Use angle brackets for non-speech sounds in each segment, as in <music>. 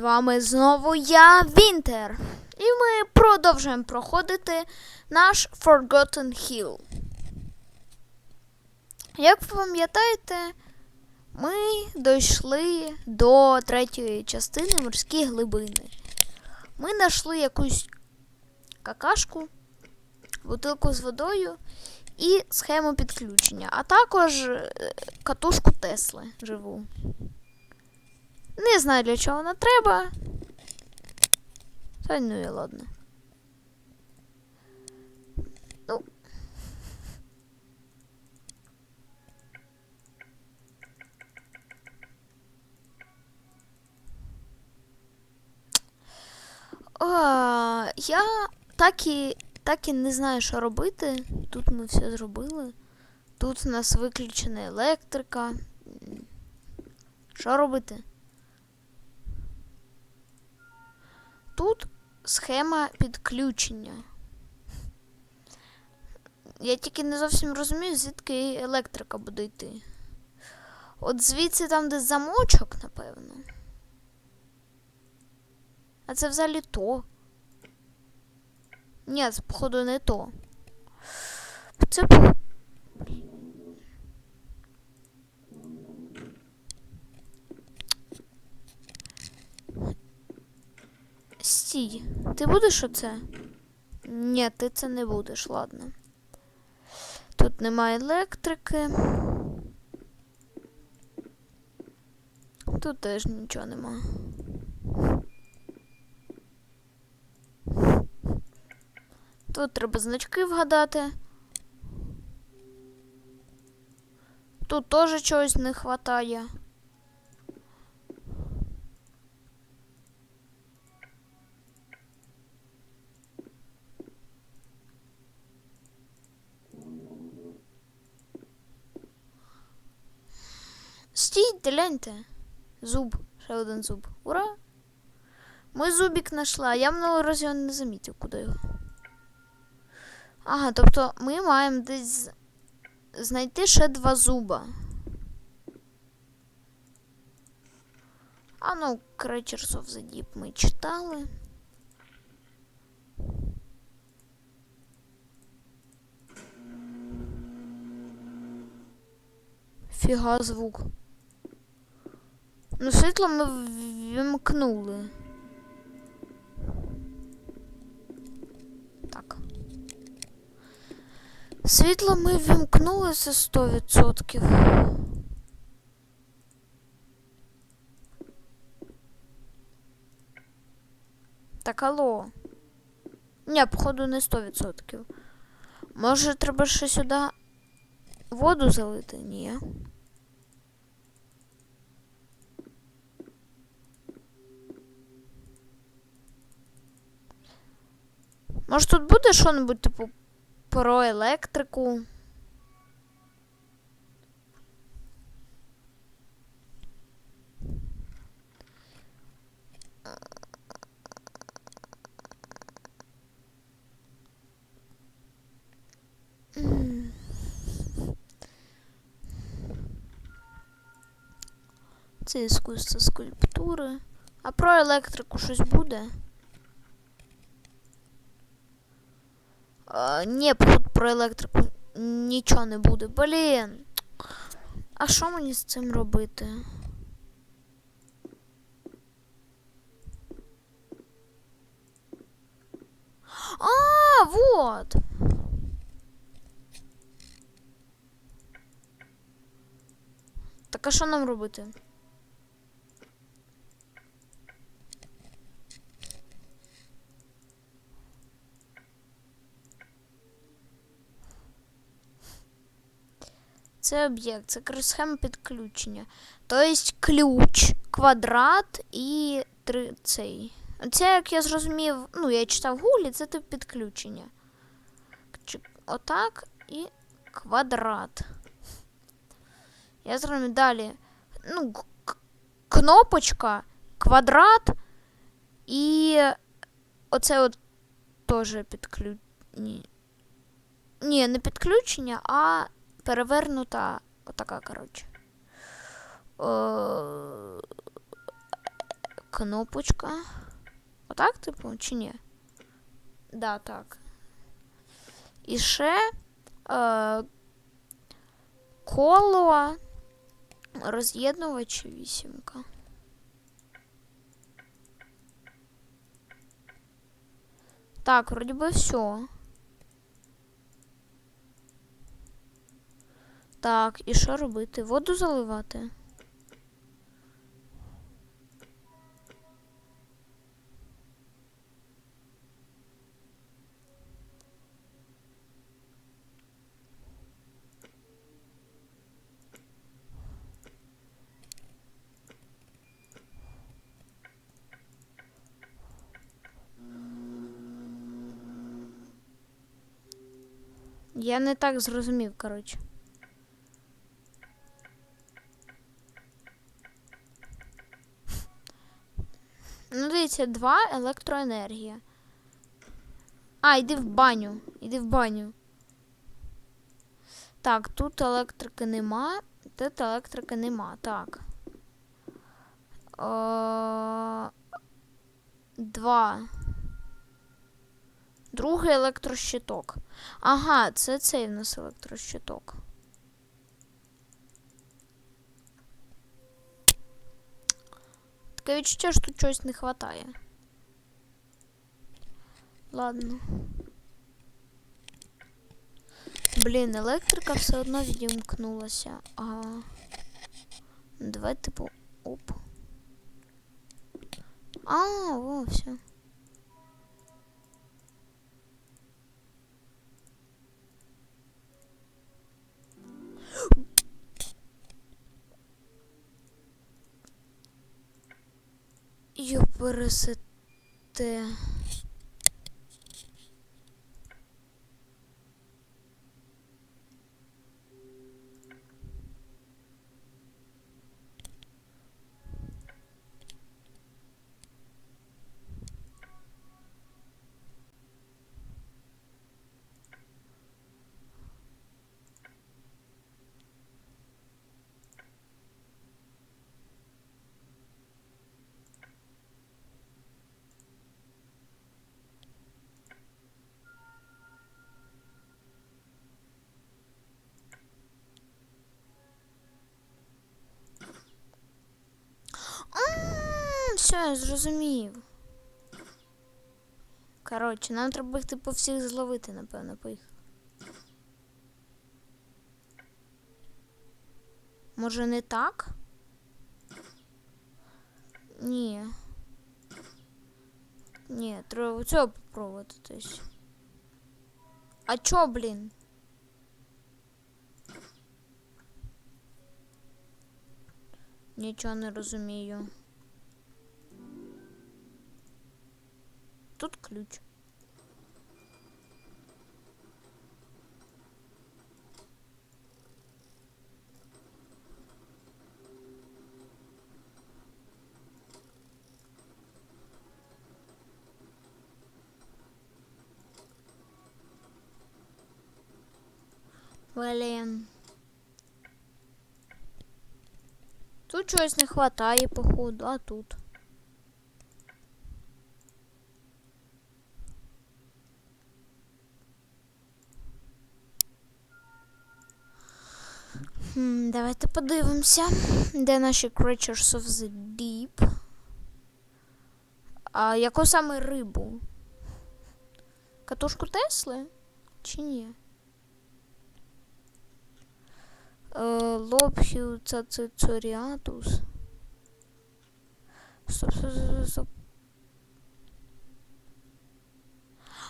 вами знову я, Вінтер. І ми продовжуємо проходити наш Forgotten Hill. Як ви пам'ятаєте, ми дійшли до третьої частини морські глибини. Ми знайшли якусь какашку, бутилку з водою і схему підключення, а також е, катушку Тесли живу. Не знаю, для чого вона треба. Та ну і ладно. Ну. А, я так і, так і не знаю, що робити. Тут ми все зробили. Тут у нас виключена електрика. Що робити? Тут схема підключення. Я тільки не зовсім розумію, звідки електрика буде йти. От звідси там, де замочок, напевно. А це взагалі то. Ні, це, походу, не то. Це. Стій, ти будеш оце? Ні, ти це не будеш, ладно. Тут немає електрики. Тут теж нічого нема. Тут треба значки вгадати. Тут теж чогось не вистачає. Стійте, гляньте. Зуб. Ще один зуб. Ура! Ми зубик знайшла. Я минулого разу його не замітив, куди його. Ага, тобто ми маємо десь знайти ще два зуба. А ну, Creatures of the Deep ми читали. Фіга звук. Ну, світло ми вімкнули. Так. Світло ми вімкнули це 100%. Так, алло. Ні, походу не 100%. Може, треба ще сюди воду залити? Ні. Може тут буде що-небудь, типу, про електрику? Це іскусство скульптури. А про електрику щось буде? А, ні, про електрику нічого не буде. Блін. А що мені з цим робити? А, вот. Так а що нам робити? Це об'єкт, це схема підключення. Тобто ключ, квадрат і три цей. Це, як я зрозумів, ну, я читав в гуглі, це тип підключення. Отак і квадрат. Я зрозумів далі. Ну, кнопочка, квадрат і оце от теж підключення. Ні, не підключення, а перевернута отака, коротше. Е, кнопочка. Отак, типу, чи ні? Да, так. І ще е, коло роз'єднувач вісімка. Так, вроді би все. Так, і що робити? Воду заливати? Я не так зрозумів, коротше. Ну, дивіться, два електроенергія. А, йди в баню. Йди в баню. Так, тут електрики нема. Тут електрики нема. Так. Е, Два. Другий електрощиток. Ага, це цей в нас електрощиток. Таке відчуття, що тут чогось не вистачає. Ладно. Блін, електрика все одно відімкнулася. А... Давай, типу, оп. А, о, все. Йопересете. Все, я зрозумів. Коротше, нам треба їх типу всіх зловити, напевно, по їх. Може не так? Ні. Ні, треба цього попробувати. То есть. А чо, блін? Нічого не розумію. Тут ключ. Блін. Тут чогось не хватає, походу, а тут. Давайте подивимося, де наші Creatures of the Deep. А яку саме рибу? Катушку Тесли? Чи ні? Е, Лобхю цацицоріатус. Стоп, стоп, стоп, стоп.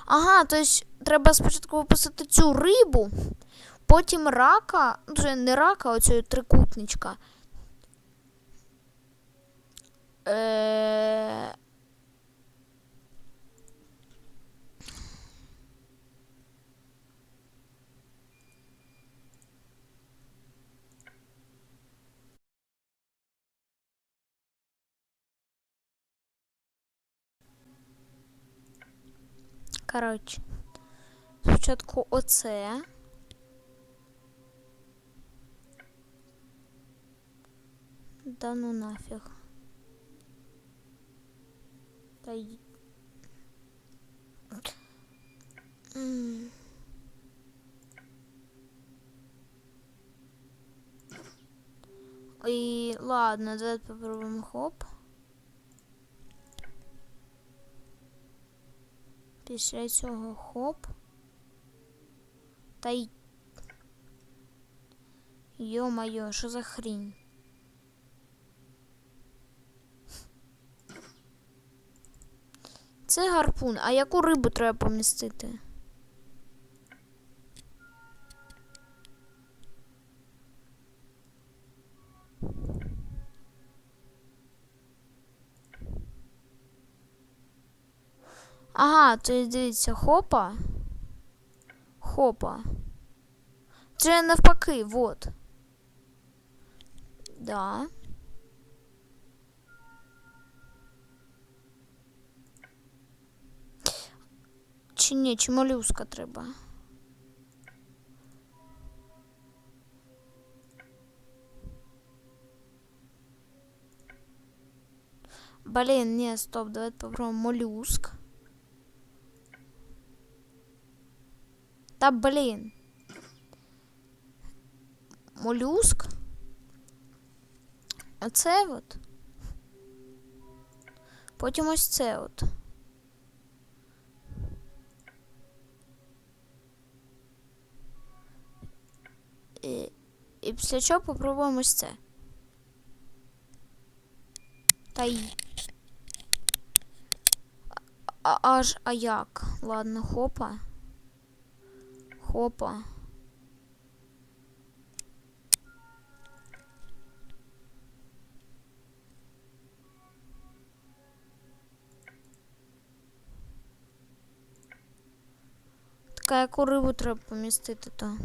Ага, то есть треба спочатку виписати цю рибу, потім рака, вже не рака, а оцього трикутничка. Е... Коротше. Спочатку оце. Да ну нафіг. Та й... М. І ладно, давайте попробуємо хоп. Після цього хоп. Та й. Йо-моє, що за хрінь? Це гарпун. А яку рибу треба помістити? Ага, то дивіться, хопа. Хопа. Це навпаки, вот. Да. Чи ні, чи молюска треба? Блін, ні, стоп, давайте попробуємо молюск. Та блін. Молюск. Оце от. Потім ось це от. І, і після чого попробуємо ось це. Та й. А, аж а як? Ладно, хопа. Хопа. Така яку рибу треба помістити то.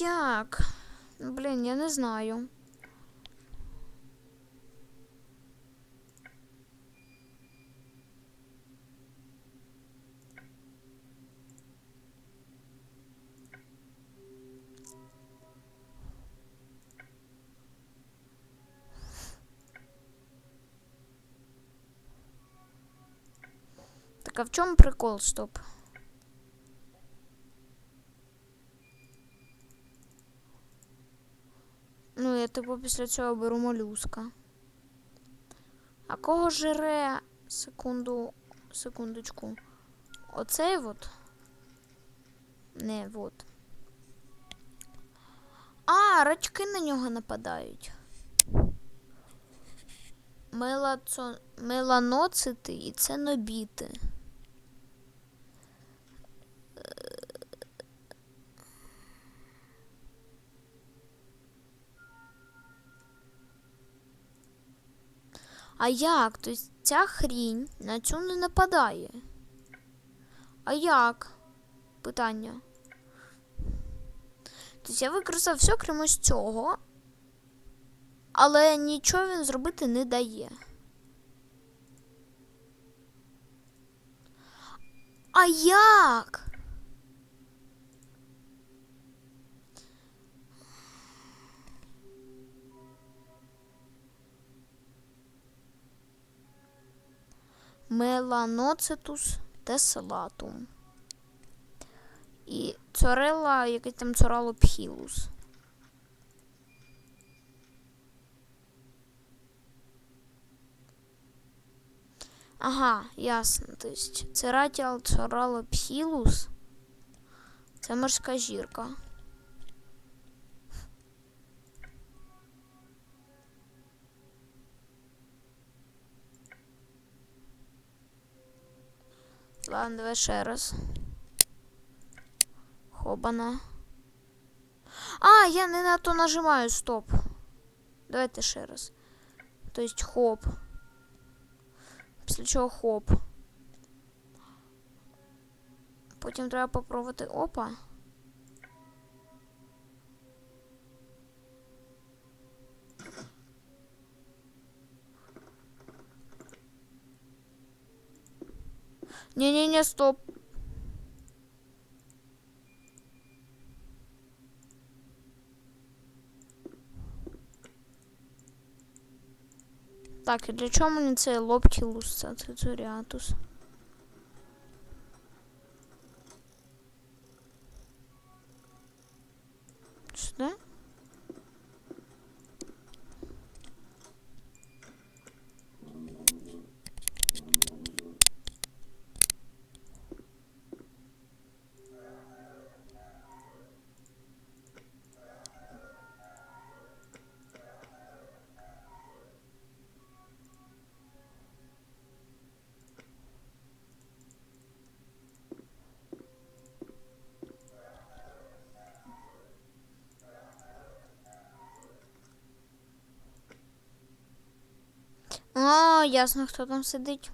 Як? Блін, я не знаю. Так, а в чому прикол, стоп? Після цього беру молюска. А кого жре секунду, секундочку. Оцей от. Не, от. А, рачки на нього нападають. Мелацо... Меланоцити і ценобіти. А як? Тобто ця хрінь на цю не нападає. А як? Питання. Тобто я використав все, крім ось цього. Але нічого він зробити не дає. А як? Меланоцитус теселатум. І цорела, якийсь там цоралопхілус. Ага, ясно. То есть Цератіал цоралопхілус це морська жірка. Ладно, давай ще раз. Хобана. А, я не на то нажимаю, стоп. Давайте ще раз. То есть хоп. Після чого хоп. Потім треба попробувати опа. Ні-ні-ні, стоп. Так, і для чого мені цей лоптілус цицуріатус? Сюди? Ясно, хто там сидить.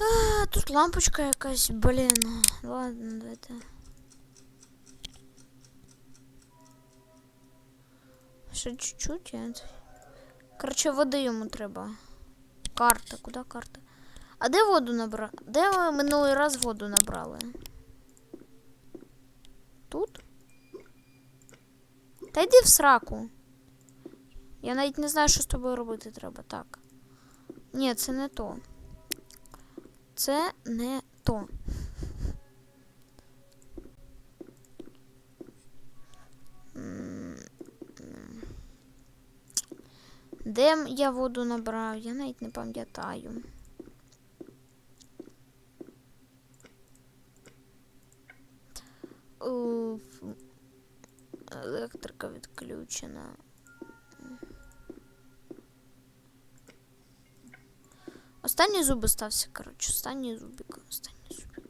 А, тут лампочка якась, блін. Ладно, давайте. Ще чуть-чуть. Короче, води йому треба. Карта, куди карта? А де воду набрали? Де ми минулий раз воду набрали? Тут? Та йди в сраку. Я навіть не знаю, що з тобою робити треба. Так. Ні, це не то. Це не то. Де я воду набрав? Я навіть не пам'ятаю. Електрика відключена. Останні зуби стався, коротше, останні зубик, останні зубик.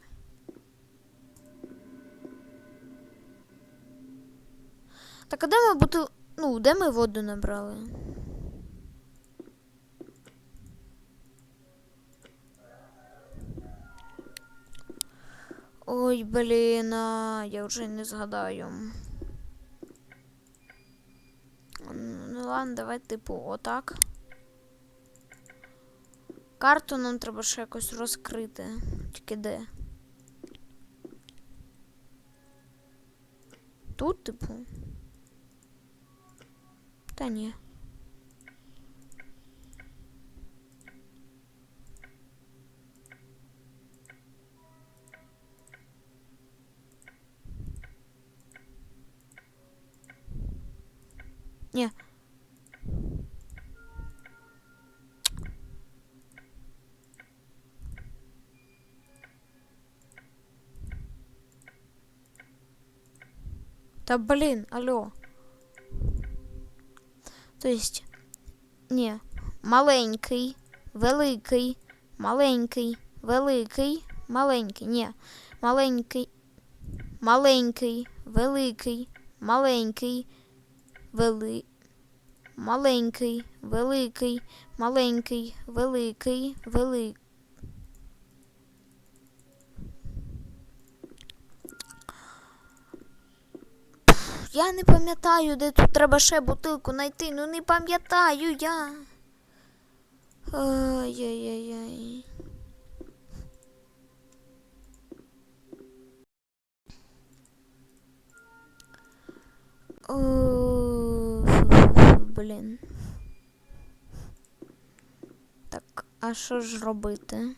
Так, а де ми бути. Ну, де ми воду набрали? Ой, блін, я вже не згадаю. Ну ладно, давай, типу, отак. Карту нам треба ще якось розкрити. Тільки де? Тут, типу. Та ні. Та блін, алло. То есть, ні, маленький, великий, маленький, великий, маленький, ні, маленький, маленький, великий, маленький, вели, маленький, великий, маленький, великий, великий. Я не пам'ятаю, де тут треба ще бутилку знайти. Ну не пам'ятаю я. Ай-яй-яй-яй. Блін. Так, а що ж робити?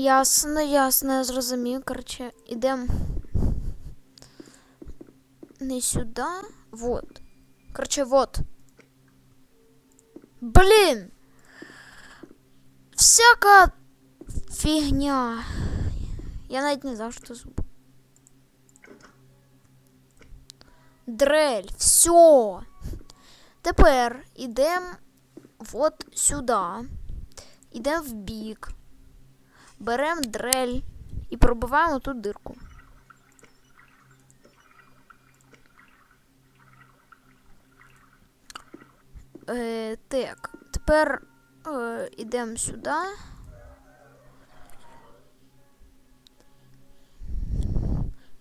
Ясно, ясно, я зрозумів. Короче, ідем не сюди. Вот. Короче, вот. Блін! Всяка фігня. Я навіть не знав, що це зуб. Дрель, все. Тепер ідем вот сюди. Ідем в бік. Берем дрель і пробиваємо тут дирку. Е, так, тепер е, ідемо сюди.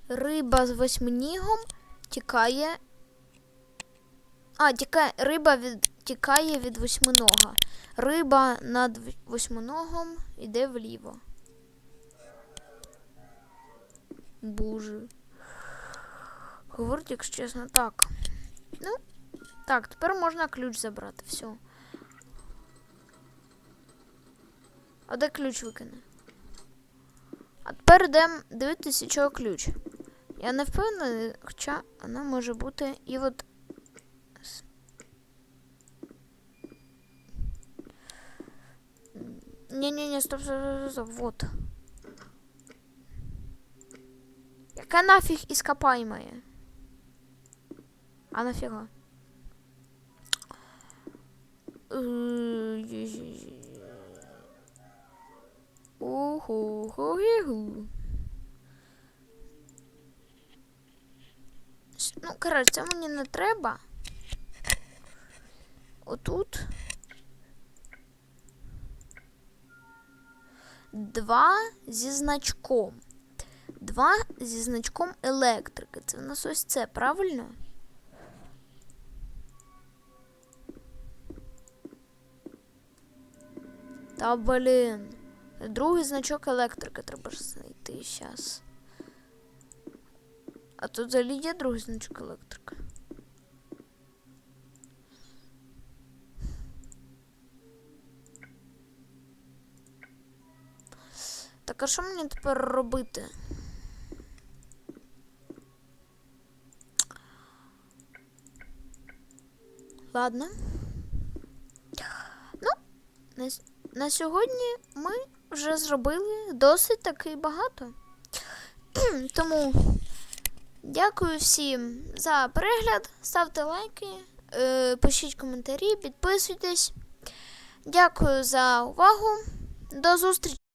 Риба з восьминігом тікає. А, тікає. Риба від... тікає від восьминога. Риба над восьминогом іде вліво. Боже. Говорить, якщо чесно, так. Ну, так, тепер можна ключ забрати. Все. А де ключ викине? А тепер йдемо дивитися, чого ключ. Я не впевнений, хоча вона може бути і от. Ні-ні-ні, стоп, стоп, стоп, стоп, вот. Яка нафіг іскопаємає? А нафіга? Уху-ху-ху. Ну, коротше, це мені не треба. Отут. Два зі значком. Два зі значком електрики. Це в нас ось це, правильно? Та блін. Другий значок електрики треба ж знайти зараз. А тут взагалі є другий значок електрики. Так, а що мені тепер робити? Ладно. Ну, на, на сьогодні ми вже зробили досить таки багато. <clears throat> Тому дякую всім за перегляд. Ставте лайки, е, пишіть коментарі, підписуйтесь. Дякую за увагу. До зустрічі!